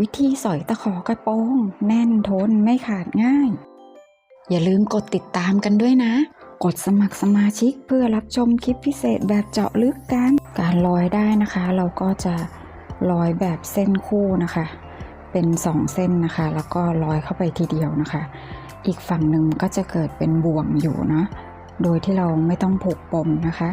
วิธีสอยตะขอกระโปรงแน่นทนไม่ขาดง่าย อย่าลืมกดติดตามกันด้วยนะ กดสมัครสมาชิกเพื่อรับชมคลิปพิเศษแบบเจาะลึกกัน การลอยได้นะคะ เราก็จะลอยแบบเส้นคู่นะคะ เป็นสองเส้นนะคะ แล้วก็ลอยเข้าไปทีเดียวนะคะ อีกฝั่งหนึ่งก็จะเกิดเป็นบ่วงอยู่นะโดยที่เราไม่ต้องผูกปมนะคะ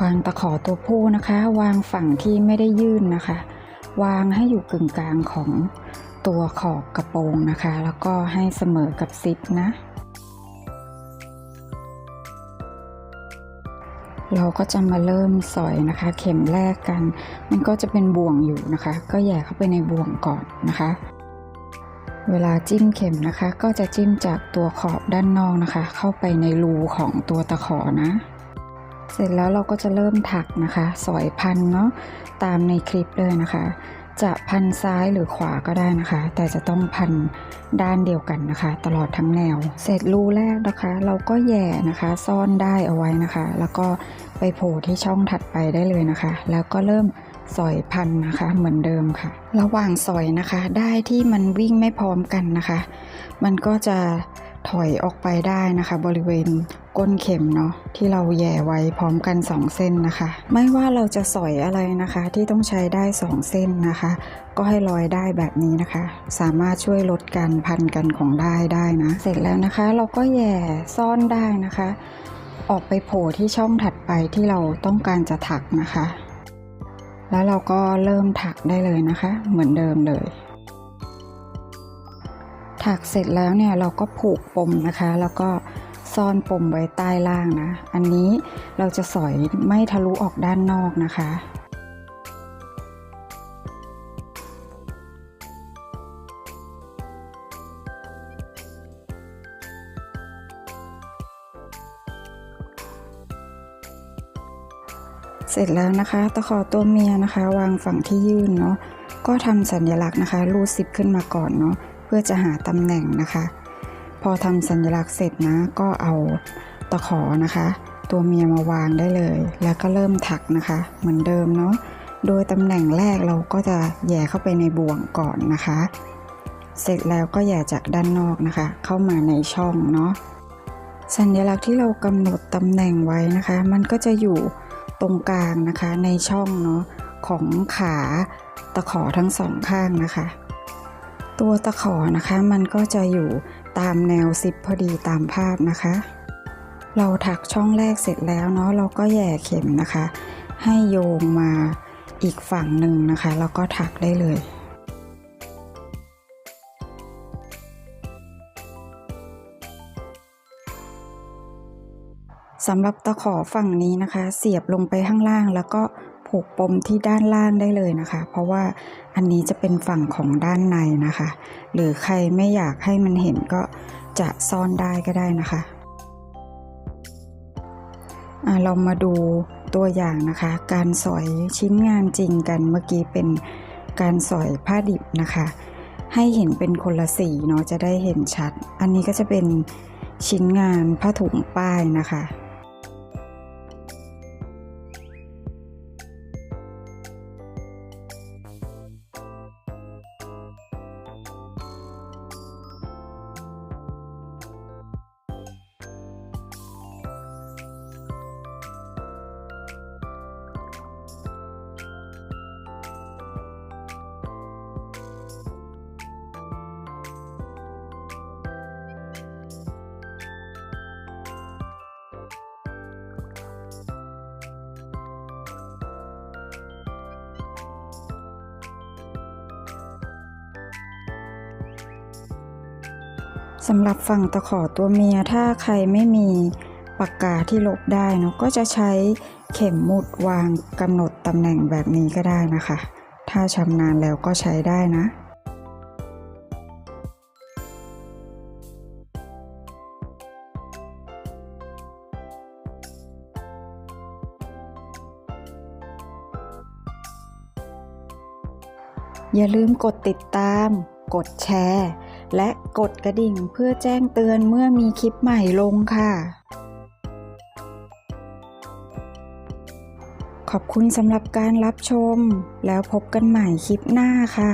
วางตะขอตัวผู้นะคะ วางฝั่งที่ไม่ได้ยื่นนะคะ วางให้อยู่กึ่งกลางของตัวขอบกระโปรงนะคะ แล้วก็ให้เสมอกับซิปนะ เราก็จะมาเริ่มสอยนะคะ เข็มแรกกัน มันก็จะเป็นบ่วงอยู่นะคะ ก็แย่เข้าไปในบ่วงก่อนนะคะ เวลาจิ้มเข็มนะคะ ก็จะจิ้มจากตัวขอบด้านนอกนะคะ เข้าไปในรูของตัวตะขอนะ เสร็จแล้วเราก็จะเริ่มถักนะคะ สอยพันเนาะตามในคลิปเลยนะคะ จะพันซ้ายหรือขวาก็ได้นะคะ แต่จะต้องพันด้านเดียวกันนะคะ ตลอดทั้งแนว เสร็จรูแรกนะคะ เราก็แย่นะคะ ซ่อนได้เอาไว้นะคะ แล้วก็ไปโผล่ที่ช่องถัดไปได้เลยนะคะ แล้วก็เริ่มสอยพันนะคะเหมือนเดิมค่ะ ระหว่างสอยนะคะ ได้ที่มันวิ่งไม่พร้อมกันนะคะ มันก็จะ ถอยออกไปได้นะคะ บริเวณก้นเข็มเนาะที่เราแย่ไว้พร้อมกัน 2 เส้นนะคะ ไม่ว่าเราจะสอยอะไรนะคะ ที่ต้องใช้ได้ 2 เส้นนะคะ ก็ให้ลอยได้แบบนี้นะคะ สามารถช่วยลดการพันกันของได้ได้นะ เสร็จแล้วนะคะ เราก็แย่ซ่อนได้นะคะ ออกไปโผล่ที่ช่องถัดไปที่เราต้องการจะถักนะคะ แล้วเราก็เริ่มถักได้เลยนะคะ เหมือนเดิมเลย ถักเสร็จแล้วเนี่ยเราก็ผูกปมนะคะ แล้วก็ซ่อนปมไว้ใต้ล่างนะ อันนี้เราจะสอยไม่ทะลุออกด้านนอกนะคะเสร็จแล้วนะคะตะขอตัวเมียนะคะ วางฝั่งที่ยื่นเนาะก็ทำสัญลักษณ์นะคะ รูดซิปขึ้นมาก่อนเนาะ พื่อจะหาตำแหน่งนะคะ พอทำสัญลักษณ์เสร็จนะก็เอาตะขอนะคะ ตัวเมียมาวางได้เลย แล้วก็เริ่มถักนะคะ เหมือนเดิมเนาะโดยตำแหน่งแรกเราก็จะแย่เข้าไปในบ่วงก่อนนะคะ เสร็จแล้วก็แย่จากด้านนอกนะคะ เข้ามาในช่องเนาะสัญลักษณ์ที่เรากำหนดตำแหน่งไว้นะคะ มันก็จะอยู่ตรงกลางนะคะในช่องเนาะของขาตะขอทั้งสองข้างนะคะ ตัวตะขอนะคะมันก็จะอยู่ตามแนวซิปพอดีตามภาพนะคะ เราถักช่องแรกเสร็จแล้วเนาะเราก็แย่เข็มนะคะ ให้โยงมาอีกฝั่งหนึ่งนะคะ แล้วก็ถักได้เลยสำหรับตะขอฝั่งนี้นะคะ เสียบลงไปข้างล่างแล้วก็ ผูกปมที่ด้านล่างได้เลยนะคะ เพราะว่าอันนี้จะเป็นฝั่งของด้านในนะคะ หรือใครไม่อยากให้มันเห็นก็จะซ่อนได้ก็ได้นะคะอะเรามาดูตัวอย่างนะคะ การสอยชิ้นงานจริงกันเมื่อกี้เป็นการสอยผ้าดิบนะคะ ให้เห็นเป็นคนละสีเนาะจะได้เห็นชัด อันนี้ก็จะเป็นชิ้นงานผ้าถุงป้ายนะคะ สำหรับฝั่งตะขอตัวเมียถ้าใครไม่มีปากกาที่ลบได้เนาะก็จะใช้เข็มมุดวางกำหนดตำแหน่งแบบนี้ก็ได้นะคะ ถ้าชำนาญแล้วก็ใช้ได้นะอย่าลืมกดติดตาม กดแชร์ และกดกระดิ่งเพื่อแจ้งเตือนเมื่อมีคลิปใหม่ลงค่ะ ขอบคุณสำหรับการรับชม แล้วพบกันใหม่คลิปหน้าค่ะ